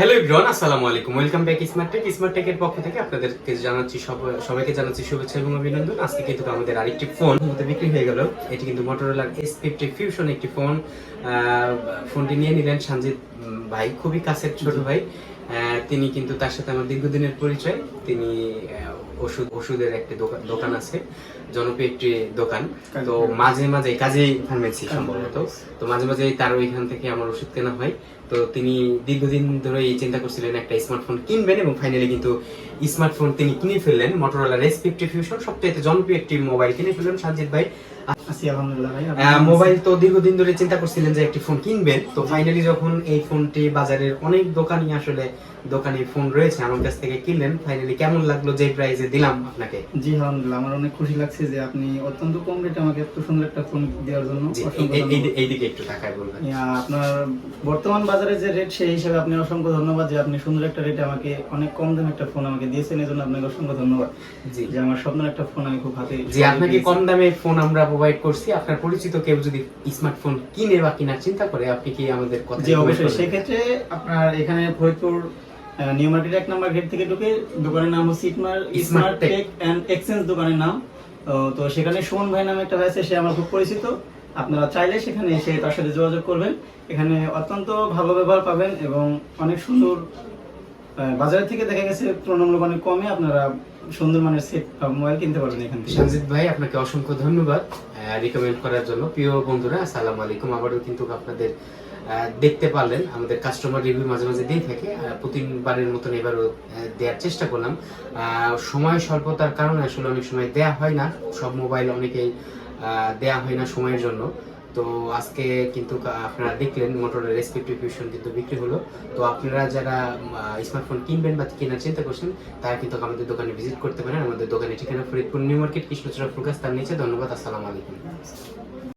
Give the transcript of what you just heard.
Hello ইব্রন আসসালামু আলাইকুম। Welcome back smart tech smart টেকের পক্ষ থেকে আপনাদেরকে জানাচ্ছি সব- সবাইকে জানাচ্ছি শুভেচ্ছা এবং অভিনন্দন। আজকে কিন্তু আমাদের আরেকটি ফোন মধ্যে বিক্রি হয়ে গেল। এটি কিন্তু মোটরোলার এস ফিফটি ফিউশন একটি ফোন ফোনটি নিয়ে নিলেন সঞ্জিত ভাই খুবই কাছের ছোট ভাই। তিনি কিন্তু তার সাথে আমার দীর্ঘদিনের পরিচয়। তিনি ওষুধ ওষুধের একটি দোকান আছে জনপ্রিয় একটি দোকান। তো মাঝে মাঝে কাজেই ফার্মেসি সম্ভবত। তো মাঝে মাঝে তার ওইখান থেকে আমার ওষুধ কেনা হয়। তো তিনি দীর্ঘদিন ধরে এই চিন্তা করছিলেন একটা স্মার্টফোন কিনবেন এবং ফাইনালি কিন্তু স্মার্টফোন তিনি কিনে ফেললেন। মোটরোলা ফিফটি ফিউশন সবচেয়ে জনপ্রিয় একটি মোবাইল কিনে ফেললেন সাজিদ ভাই। আলহামদুলিল্লাহ মোবাইল তো দীর্ঘদিন ধরে চিন্তা করছিলেন যে একটি ফোন কিনবেন। তো ফাইনালি যখন এই ফোনটি বাজারের অনেক দোকানই আসলে দোকানে ফোন রয়েছে। আমার কাছ থেকে কিনলেন। ফাইনালি কেমন লাগল যে প্রাইসে দিলাম আপনাকে? জি আলহামদুলিল্লাহ আমার অনেক খুশি লাগছে যে আপনি অত্যন্ত কম রেটে আমাকে এত সুন্দর একটা ফোন দেওয়ার জন্য। এইদিকে একটু টাকায় বলবেন। আপনার বর্তমান বাজারে যে রেট সেই হিসাবে আপনি অসংখ্য ধন্যবাদ যে আপনি সুন্দর একটা রেটে আমাকে অনেক কম দামে একটা ফোন আমাকে দিয়েছেন। এই জন্য আপনাকে অসংখ্য ধন্যবাদ। জি। যে আমার স্বপ্নের একটা ফোন আমি খুব হাতে জি আপনাকে কম দামে ফোন আমরা প্রোভাইড করছি। আপনার পরিচিত কেউ যদি স্মার্টফোন কিনে বা কেনার চিন্তা করে আপনি কি আমাদের কথা জি অবশ্যই সেক্ষেত্রে আপনার এখানে ফরিদপুর নিউ মার্কেট এক নাম্বার গেট থেকে ঢুকে দোকানের নাম হচ্ছে স্মার্ট টেক এন্ড এক্সচেঞ্জ দোকানের নাম। তো সেখানে সুমন ভাই নামে একটা ভাই আছে সে আমার খুব পরিচিত। আপনারা চাইলে সেখানে এসে তার সাথে যোগাযোগ করবেন। এখানে অত্যন্ত ভালো ব্যবহার পাবেন এবং অনেক সুন্দর আহ, বাজারের থেকে দেখা গেছে তুলনামূলক অনেক কমে আপনারা সুন্দর মানের সেট মোবাইল কিনতে পারবেন এখান থেকে। সঞ্জিত ভাই আপনাকে অসংখ্য ধন্যবাদ। রিকমেন্ড করার জন্য। প্রিয় বন্ধুরা, আসসালামু আলাইকুম। আবারও কিন্তু আপনাদের দেখতে পারলেন, আমাদের কাস্টমার রিভিউ মাঝে মাঝে দিয়ে থাকে। প্রতিবারের মতন এবারও দেওয়ার চেষ্টা করলাম। সময় স্বল্পতার কারণে আসলে অনেক সময় দেয়া হয় না। সব মোবাইল অনেকেই দেয়া হয় না সময়ের জন্য। তো আজকে কিন্তু আপনারা দেখলেন মোটরের রেসপেক্টিভ ফিউশন কিন্তু বিক্রি হলো। তো আপনারা যারা স্মার্টফোন কিনবেন বা কেনার চিন্তা করছেন, তারা কিন্তু আমাদের দোকানে ভিজিট করতে পারেন। আমাদের দোকানে ঠিকানা ফরিদপুর নিউ মার্কেট, কৃষ্ণচূড়া ফুলগাছ, তার নিচে। ধন্যবাদ, আসসালামু আলাইকুম।